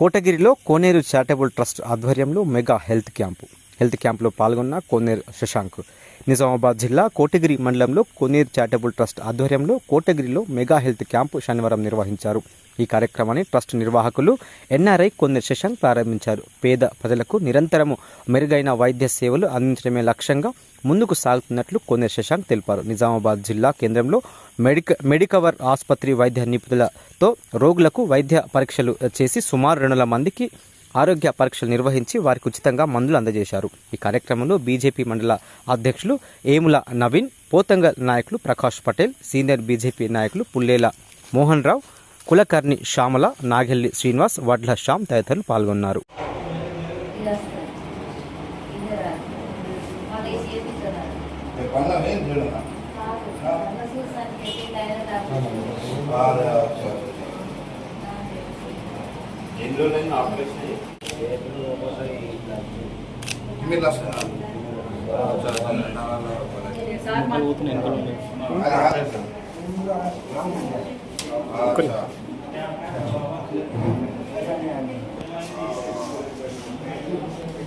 కోటగిరిలో Koneru charitable trust ఆధ్వర్యంలో mega health camp. Health క్యాంపులో పాల్గొన్న కోనేరు శశాంక్. నిజామాబాద్ జిల్లా కోటగిరి మండలంలో కోనేరు చారిటబుల్ ట్రస్ట్ ఆధ్వర్యంలో కోటగిరిలో మెగా హెల్త్ క్యాంపు శనివారం నిర్వహించారు. ఈ కార్యక్రమాన్ని ట్రస్ట్ నిర్వాహకులు ఎన్ఆర్ఐ కోనేరు శశాంక్ ప్రారంభించారు. పేద ప్రజలకు నిరంతరము మెరుగైన వైద్య సేవలు అందించడమే లక్ష్యంగా ముందుకు సాగుతున్నట్లు కోనేరు శశాంక్ తెలిపారు. నిజామాబాద్ జిల్లా కేంద్రంలో మెడిక మెడికవర్ ఆసుపత్రి వైద్య నిపుణులతో రోగులకు వైద్య పరీక్షలు చేసి సుమారు రెండు మందికి ఆరోగ్య పరీక్షలు నిర్వహించి వారికి ఉచితంగా మందులు అందజేశారు. ఈ కార్యక్రమంలో బీజేపీ మండల అధ్యక్షులు ఏముల నవీన్ పోతంగల్ నాయకులు ప్రకాష్ పటేల్ సీనియర్ బీజేపీ నాయకులు పుల్లేల మోహన్ రావు కులకర్ణి శ్యామల నాగెల్లి శ్రీనివాస్ వడ్ల శ్యామ్ తదితరులు పాల్గొన్నారు. ఎల్లో లైన్ ఆపరేషన్ మీరు లక్ష పోతున్నాయి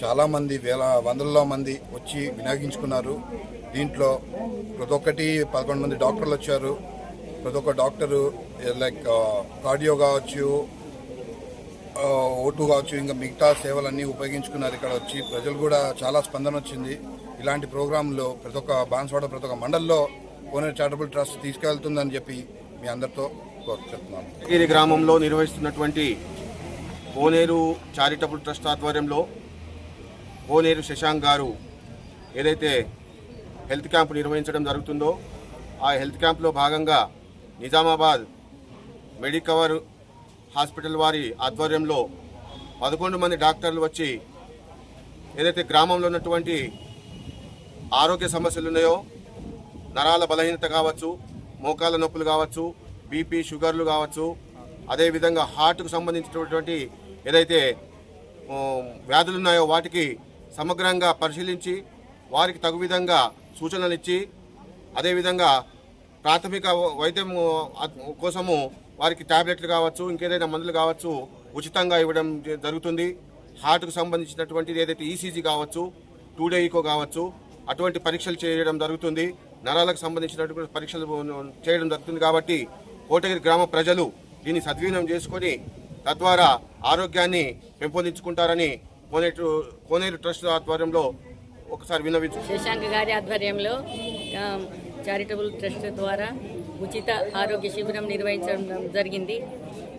చాలామంది వేల వందలలో మంది వచ్చి వినియోగించుకున్నారు. దీంట్లో ప్రతి ఒక్కటి పదకొండు మంది డాక్టర్లు వచ్చారు. ప్రతి ఒక్క డాక్టరు లైక్ కార్డియో కావచ్చు ఓటు కావచ్చు ఇంకా మిగతా సేవలన్నీ ఉపయోగించుకున్నారు ఇక్కడ వచ్చి. ప్రజలు కూడా చాలా స్పందన వచ్చింది. ఇలాంటి ప్రోగ్రాంలో ప్రతి ఒక్క బాన్స్వాడ ప్రతి ఒక్క మండల్లో కోనేరు చారిటబుల్ ట్రస్ట్ తీసుకెళ్తుందని చెప్పి మీ అందరితో చెప్తున్నాను. గిరి గ్రామంలో నిర్వహిస్తున్నటువంటి కోనేరు చారిటబుల్ ట్రస్ట్ ఆధ్వర్యంలో కోనేరు శశాంక్ గారు ఏదైతే హెల్త్ క్యాంప్ నిర్వహించడం జరుగుతుందో ఆ హెల్త్ క్యాంప్లో భాగంగా నిజామాబాద్ మెడికవర్ హాస్పిటల్ వారి ఆధ్వర్యంలో పదకొండు మంది డాక్టర్లు వచ్చి ఏదైతే గ్రామంలో ఉన్నటువంటి ఆరోగ్య సమస్యలు ఉన్నాయో నరాల బలహీనత కావచ్చు మోకాళ్ళ నొప్పులు కావచ్చు బీపీ షుగర్లు కావచ్చు అదేవిధంగా హార్ట్కు సంబంధించినటువంటి ఏదైతే వ్యాధులు ఉన్నాయో వాటికి సమగ్రంగా పరిశీలించి వారికి తగు విధంగా సూచనలు ఇచ్చి అదేవిధంగా ప్రాథమిక వైద్యం కోసము వారికి టాబ్లెట్లు కావచ్చు ఇంకేదైనా మందులు కావచ్చు ఉచితంగా ఇవ్వడం జ- జరుగుతుంది. హార్ట్కు సంబంధించినటువంటిది ఏదైతే ఈసీజీ కావచ్చు టూ డే ఈకో కావచ్చు అటువంటి పరీక్షలు చేయడం జరుగుతుంది. నరాలకు సంబంధించినటువంటి పరీక్షలు చేయడం జరుగుతుంది కాబట్టి కోటగిరి గ్రామ ప్రజలు దీన్ని సద్వినియోగం చేసుకొని తద్వారా ఆరోగ్యాన్ని పెంపొందించుకుంటారని కోనేరు కోనేరు ట్రస్ట్ ఆధ్వర్యంలో ఒకసారి విన్నవించు. శశాంక్ గారి ఆధ్వర్యంలో చారిటబుల్ ట్రస్ట్ ద్వారా ఉచిత ఆరోగ్య శిబిరం నిర్వహించడం జరిగింది.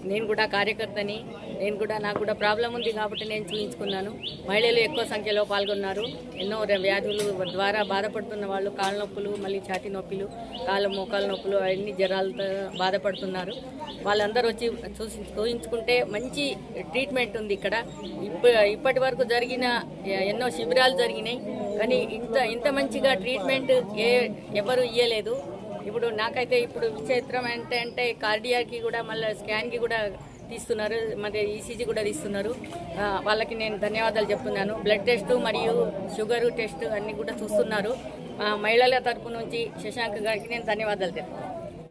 నేను కూడా కార్యకర్తని నేను కూడా నాకు కూడా ప్రాబ్లం ఉంది కాబట్టి నేను చూపించుకున్నాను మహిళలు ఎక్కువ సంఖ్యలో పాల్గొన్నారు. ఎన్నో వ్యాధులు ద్వారా బాధపడుతున్న వాళ్ళు కాళ్ళ నొప్పులు మళ్ళీ ఛాతీ నొప్పులు కాళ్ళ మోకాళ్ళ నొప్పులు అన్ని జ్వరాలతో బాధపడుతున్నారు. వాళ్ళందరూ వచ్చి చూసి చూపించుకుంటే మంచి ట్రీట్మెంట్ ఉంది ఇక్కడ. ఇప్ప ఇప్పటి వరకు జరిగిన ఎన్నో శిబిరాలు జరిగినాయి. కానీ ఇంత ఇంత మంచిగా ట్రీట్మెంట్ ఏ ఎవరు ఇయ్యలేదు. ఇప్పుడు నాకైతే ఇప్పుడు విచిత్రం అంటే అంటే కార్డియాకి కూడా మళ్ళీ స్కాన్కి కూడా తీస్తున్నారు. మరి ఈసీజీ కూడా తీస్తున్నారు. వాళ్ళకి నేను ధన్యవాదాలు చెప్తున్నాను. బ్లడ్ టెస్ట్ మరియు షుగర్ టెస్ట్ అన్నీ కూడా చూస్తున్నారు. మహిళల తరపు నుంచి శశాంక్ గారికి నేను ధన్యవాదాలు చెప్తాను